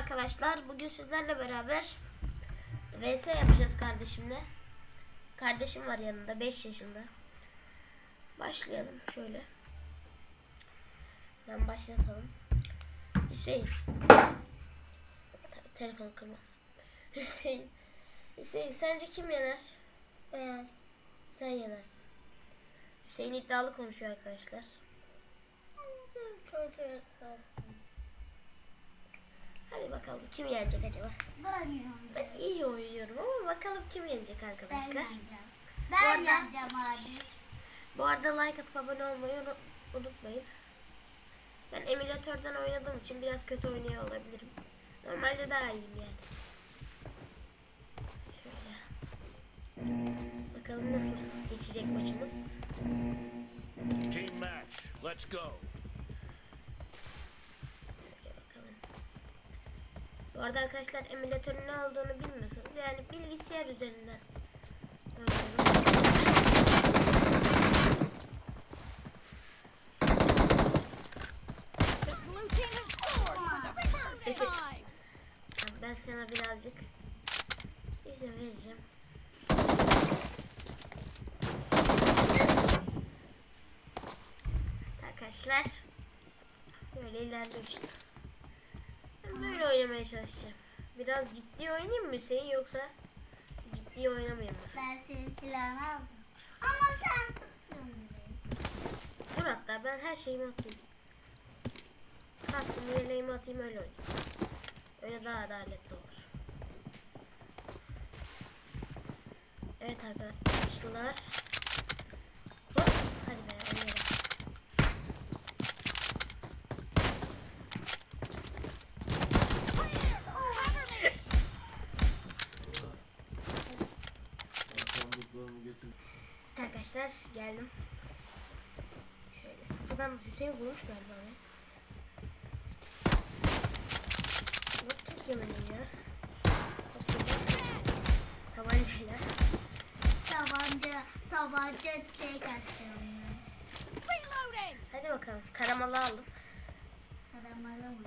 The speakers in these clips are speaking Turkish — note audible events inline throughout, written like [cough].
arkadaşlar. Bugün sizlerle beraber VS yapacağız kardeşimle. Kardeşim var yanında 5 yaşında. Başlayalım şöyle. Ben başlatalım. Hüseyin. Tabii telefon kırmaz. [laughs] Hüseyin. Hüseyin sence kim yener? Ben. Sen yenersin. Hüseyin iddialı konuşuyor arkadaşlar. Hadi bakalım kim yenecek acaba? Ben yeneceğim. Ben iyi oynuyorum ama bakalım kim yenecek Ben arkadaşlar. yeneceğim. Bu Ben arada- yeneceğim abi. Bu arada like atıp abone olmayı unu- unutmayın. Ben emülatörden oynadığım için biraz kötü oynuyor olabilirim. Normalde daha iyiyim yani. Şöyle. Bakalım nasıl geçecek maçımız. Team match. Let's go. Şöyle bakalım. Bu arada arkadaşlar emülatörün ne olduğunu bilmiyorsanız yani bilgisayar üzerinden Ben sana birazcık izin vereceğim. Arkadaşlar böyle ilerliyor işte. Böyle oynamaya çalışacağım. Biraz ciddi oynayayım mı Hüseyin yoksa ciddi oynamayayım mı? Ben senin silahını aldım. Ama sen beni. Dur hatta ben her şeyimi atayım. Kaskımı yeleğimi atayım öyle oynayayım. Öyle daha adaletli olur. Evet arkadaşlar. Hop, hadi be oynayalım. Arkadaşlar geldim. Şöyle sıfırdan Hüseyin vurmuş galiba be. Nasıl tek yemedim ya? Tabancayla. Tabanca, tabanca tek. Reloading. Hadi bakalım. Karamalı aldım. Karamalı mı?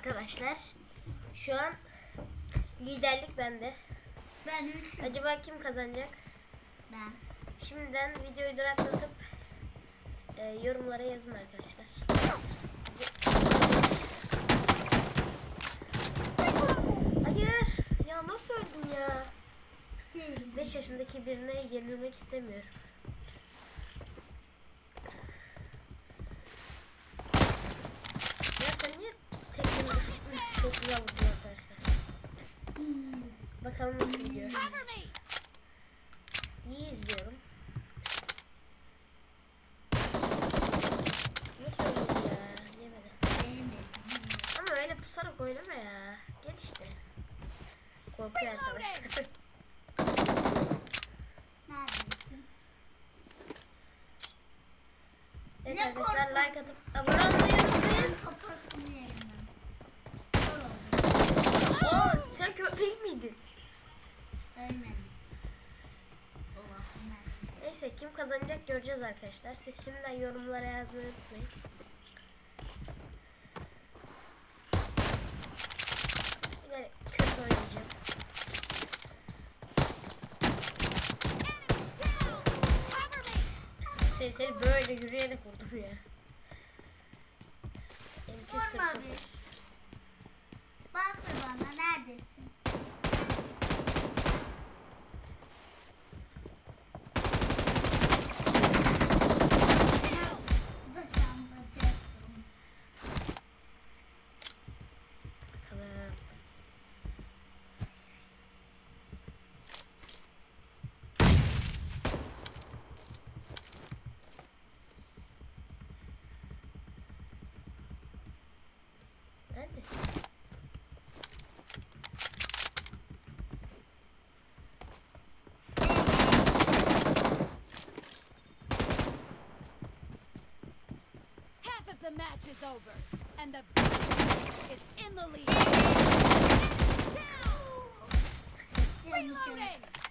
Arkadaşlar. Şu an liderlik bende. ben üçüm. Acaba kim kazanacak? Ben. Şimdiden videoyu duraklatıp e, yorumlara yazın arkadaşlar. Hayır. Ya nasıl öldüm ya? 5 yaşındaki birine yenilmek istemiyorum. Nasıl gidiyor. İyi izliyorum. Ama öyle pusarak oynama ya. Gel işte. Korkuyor. [laughs] Neredesin? Evet Ne arkadaşlar korkuyorsun? like atıp abone olmayı unutmayın. Kafasını yerim ben. Aa, sen değil miydin? Neyse kim kazanacak göreceğiz arkadaşlar. Siz şimdiden yorumlara yazmayı unutmayın. De kötü oynayacağım. Seni, seni böyle yürüyerek vurdum ya. Vurma M249. bir. Bak bir bana neredesin? Is over, and the [laughs] is in the lead. Down. Reloading.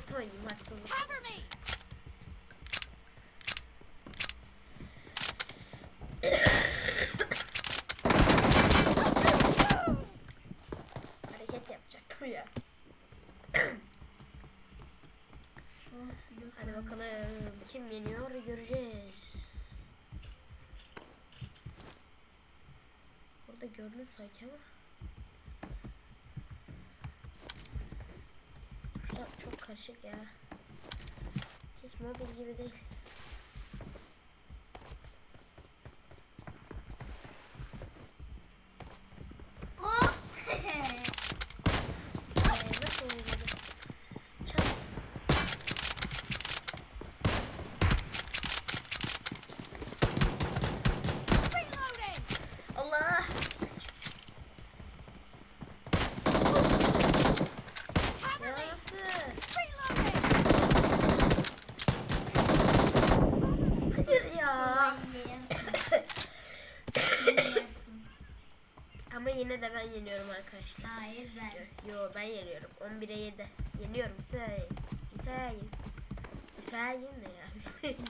Kötü oynayayım haksızlık. Hareket yapacaktım ya. Hadi bakalım kim yeniyor göreceğiz. Burada gördüm sanki ama. Kuşlar çok karışık ya. Hiç mobil gibi değil. Oh! Ee, nasıl oynadı? Çat. Reloading. Allah! Cover Ya me. nasıl? Reloading. Hayır ya. Ama yine de ben yeniyorum arkadaşlar. Hayır ben. Yo ben yeniyorum. 11'e 7. Yeniyorum Hüseyin. Hüseyin. Hüseyin ne ya? Hüseyin. [laughs]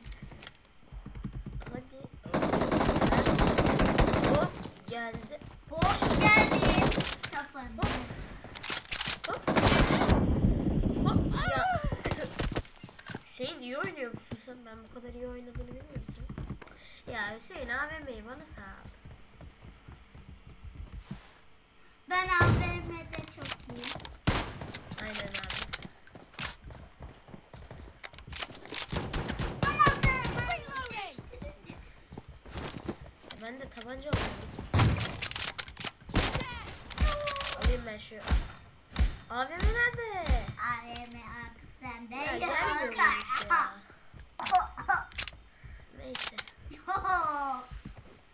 Hadi. Hop geldi. Hoş geldin. Kafanı. Hop. Hop ya. [laughs] Hüseyin iyi oynuyor musun sen? Ben bu kadar iyi oynadığını bilmiyordum. Ya Hüseyin AVM'yi bana Ben AVM'de çok iyiyim. Aynen abi. Sen Reloading. Ben de tabanca. Dead. Alayım ben şu. AVM nerede? AVM artık sende Ya yok. ya. Neyse. [laughs]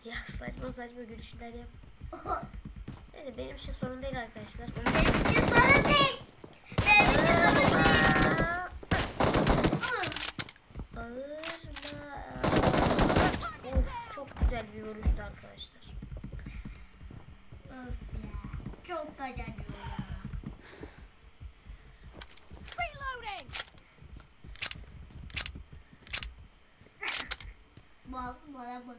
Ya saçma saçma gülüşler yap. [laughs] Neyse benim için sorun değil arkadaşlar. Benim için sorun değil. Benim için sorun değil. Ağırma. Of çok güzel bir vuruştu arkadaşlar. Öf ya. Çok kazanıyor ya. Reloading. Bak bana bak.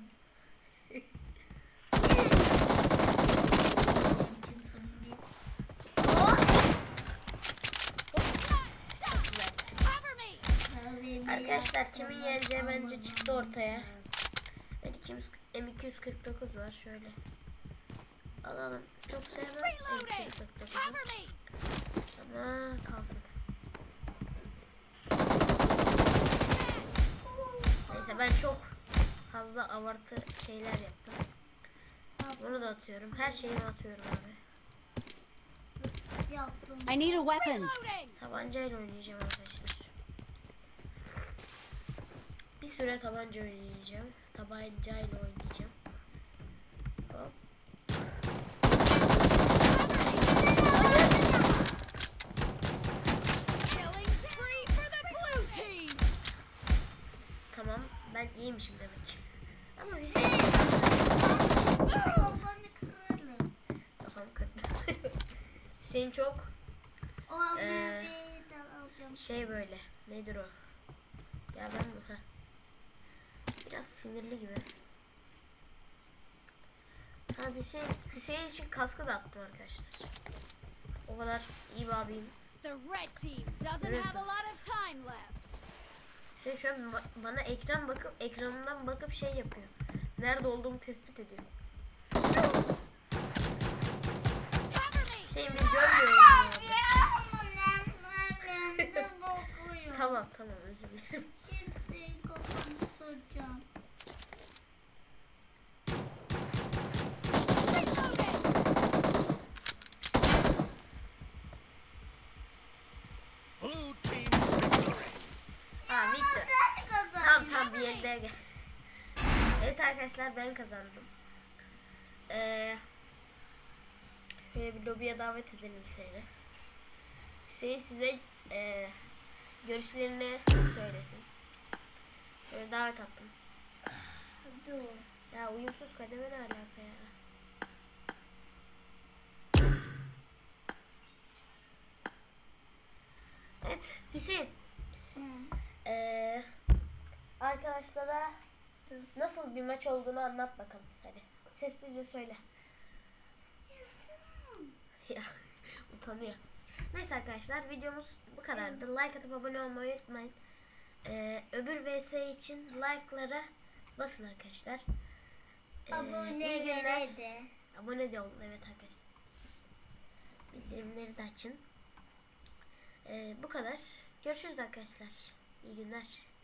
Arkadaşlar kimin yeneceği bence çıktı ortaya. Evet, ikimiz M249 var şöyle. Alalım. Çok sevmem Reloading. M249'u. Cover me. Ama kalsın. Neyse ben çok fazla abartı şeyler yaptım. Bunu da atıyorum. Her şeyimi atıyorum abi. Yaptım. I need a weapon. Tabancayla oynayacağım arkadaşlar. Bir süre tabanca oynayacağım. Oynayacağım. Hop. The blue team. Tamam. Ben iyiymişim demek. Ama Hüseyin Kafanı kırarım. kafam kırdı. [laughs] Hüseyin çok O AVM'yi de alacağım. şey böyle. Nedir o? Ya ben mi? Heh. Biraz sinirli gibi. Ha Hüseyin, Hüseyin için kaskı da attım arkadaşlar. O kadar iyi bir abiyim. The red team doesn't have a lot of time left. Hüseyin şu an ba- bana ekran bakıp ekranından bakıp şey yapıyor. Nerede olduğumu tespit ediyor. Cover me. Hüseyin biz görmüyoruz. ya. Tamam. Tamam tamam özür dilerim. Kimseyi kafanı soracağım. Reloading. Arkadaşlar ben kazandım. Ee, şöyle bir lobiye davet edelim Hüseyin'i. Hüseyin size e, görüşlerini söylesin. Şöyle davet attım. Dur. Ya uyumsuz kademe ne alaka ya? Evet Hüseyin. Ee, arkadaşlara nasıl bir maç olduğunu anlat bakalım. Hadi sessizce söyle. ya [laughs] utanıyor. Neyse arkadaşlar videomuz bu kadardı. Like atıp abone olmayı unutmayın. Ee, öbür vs için like'lara basın arkadaşlar. Ee. Abonelere de. Abone de olun evet arkadaşlar. Bildirimleri de açın. Ee, bu kadar. Görüşürüz arkadaşlar. İyi günler.